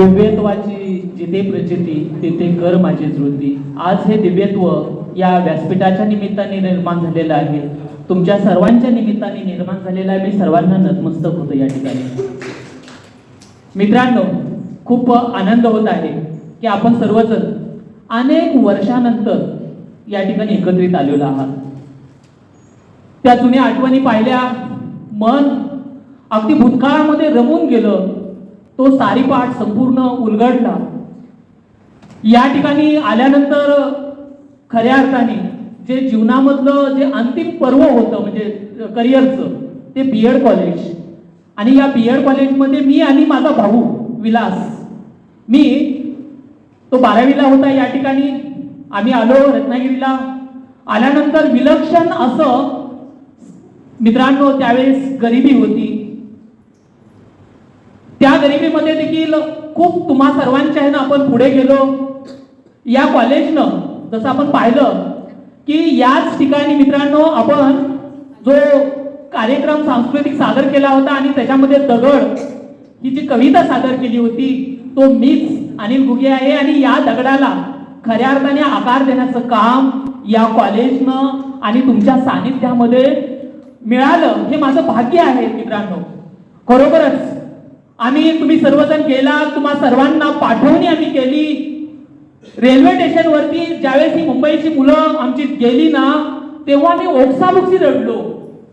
दिव्यत्वाची जिथे प्रचिती तिथे कर माझी धृती. आज हे दिव्यत्व या व्यासपीठाच्या निमित्ताने निर्माण झालेलं आहे. तुमच्या सर्वांच्या निमित्ताने निर्माण झालेलं आहे. मी सर्वांना नतमस्तक होतो या ठिकाणी. मित्रांनो खूप आनंद होत आहे की आपण सर्वजण अनेक वर्षानंतर या ठिकाणी एकत्रित आलेलो आहात. त्या जुन्या आठवणी पाहिल्या. मन अगदी भूतकाळामध्ये रमून गेलं. तो सारीपाठ संपूर्ण उलगडला. या ठिकाणी आल्यानंतर खऱ्या अर्थाने जे जीवनामधलं जे अंतिम पर्व होतं म्हणजे करिअरचं ते बी एड कॉलेज आणि या बी एड कॉलेजमध्ये मी आणि माझा भाऊ विलास मी तो बारावीला होता या ठिकाणी. आम्ही आलो रत्नागिरीला. आल्यानंतर विलक्षण असं मित्रांनो त्यावेळेस गरिबी होती. त्या गरिबीमध्ये देखील खूप तुम्हा सर्वांच्या आहे ना आपण पुढे गेलो. या कॉलेजनं जसं आपण पाहिलं की याच ठिकाणी मित्रांनो आपण जो कार्यक्रम सांस्कृतिक सादर केला होता आणि त्याच्यामध्ये दगड ही जी कविता सादर केली होती तो मीच अनिल गुगे आहे आणि या दगडाला खऱ्या अर्थाने आकार देण्याचं काम या कॉलेजनं आणि तुमच्या सानिध्यामध्ये मिळालं. हे माझं भाग्य आहे मित्रांनो. खरोखरच आम्ही तुम्ही सर्वजण गेला तुम्हा सर्वांना पाठवणी आम्ही केली. रेल्वे स्टेशनवरती ज्यावेळेस ही मुंबईची मुलं आमची गेली ना तेव्हा मी ओक्साबुक्सी रडलो.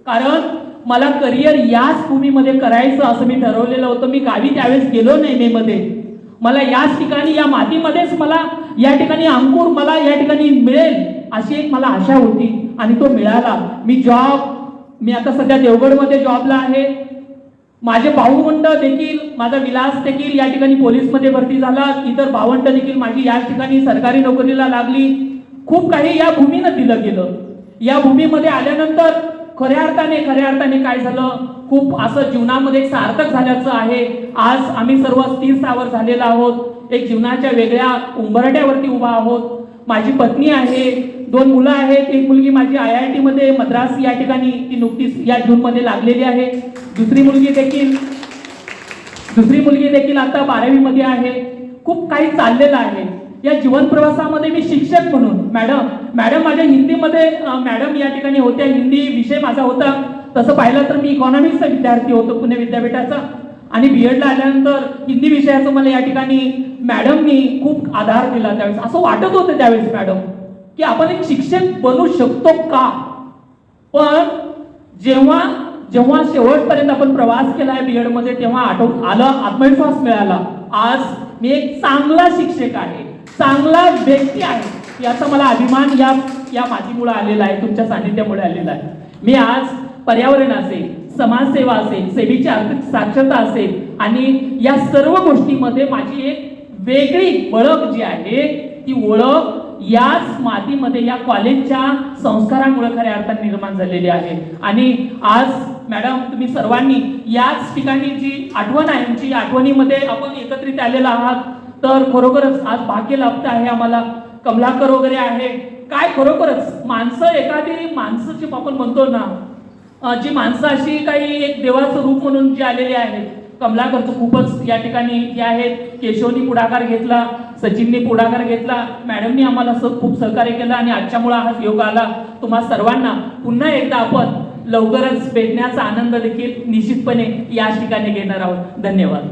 कारण मला करिअर याच भूमीमध्ये करायचं असं मी ठरवलेलं होतं. मी गावी त्यावेळेस गेलो नाही मे मध्ये मला याच ठिकाणी या मातीमध्येच मला या ठिकाणी अंकुर मला या ठिकाणी मिळेल अशी एक मला आशा होती आणि तो मिळाला. मी जॉब मी आता सध्या देवगडमध्ये जॉबला आहे. माझे भाऊबंड देखील माझा विलास देखील या ठिकाणी पोलीसमध्ये भरती झाला. इतर भावंड देखील माझी या ठिकाणी सरकारी नोकरीला लागली. खूप काही या भूमीनं दिलं गेलं. या भूमीमध्ये आल्यानंतर खऱ्या अर्थाने खऱ्या अर्थाने काय झालं? खूप असं जीवनामध्ये एक सार्थक झाल्याचं आहे. आज आम्ही सर्व स्थिर स्थावर झालेलो आहोत. एक जीवनाच्या वेगळ्या उंबरट्यावरती उभा आहोत. माझी पत्नी आहे. दोन मुलं आहेत. एक मुलगी माझी आय आय टीमध्ये मद्रास या ठिकाणी ती नुकतीच या जूनमध्ये लागलेली आहे. दुसरी मुलगी देखील दुसरी मुलगी देखील आता बारावीमध्ये आहे. खूप काही चाललेलं आहे. या जीवन प्रवासामध्ये मी शिक्षक म्हणून मॅडम मॅडम माझ्या हिंदीमध्ये मॅडम या ठिकाणी होत्या. हिंदी विषय माझा होता. तसं पाहिलं तर मी इकॉनॉमिक्सचा विद्यार्थी होतो पुणे विद्यापीठाचा. आणि बी एडला आल्यानंतर हिंदी विषयाचं मला या ठिकाणी मॅडमनी खूप आधार दिला त्यावेळेस. असं वाटत होतं त्यावेळेस मॅडम. की आपण एक शिक्षक बनू शकतो का? पण जेव्हा जेव्हा शेवटपर्यंत आपण प्रवास केलाय बीएडमध्ये तेव्हा आठव आलं आत्मविश्वास मिळाला. आज मी एक चांगला शिक्षक आहे. चांगला व्यक्ती आहे. याचा मला अभिमान या या मातीमुळे आलेला आहे. तुमच्या सानिध्यामुळे आलेला आहे. मी आज पर्यावरण असेल समाजसेवा असेल सेवेची आर्थिक साक्षरता असेल आणि या सर्व गोष्टीमध्ये माझी एक वेगळी ओळख जी आहे ती ओळख याच मातीमध्ये या कॉलेजच्या संस्कारामुळे खऱ्या अर्थात निर्माण झालेली आहे. आणि आज मॅडम तुम्ही सर्वांनी याच ठिकाणी जी आठवण आहे जी आठवणीमध्ये आपण एकत्रित आलेला आहात तर खरोखरच आज भाग्य लाभत आहे आम्हाला. कमलाकर वगैरे आहे काय खरोखरच माणसं एखादी माणसं जी आपण म्हणतो ना जी माणसं अशी काही एक देवाचं रूप म्हणून जी आलेली आहेत कमलाकरचं खूपच या ठिकाणी हे आहेत. केशवनी पुढाकार घेतला सचिननी पुढाकार घेतला मॅडमनी आम्हाला स- खूप सहकार्य केलं आणि आजच्यामुळं हा योग आला. तुम्हा सर्वांना पुन्हा एकदा आपण लवकरच भेटण्याचा आनंद देखील निश्चितपणे याच ठिकाणी घेणार आहोत. धन्यवाद.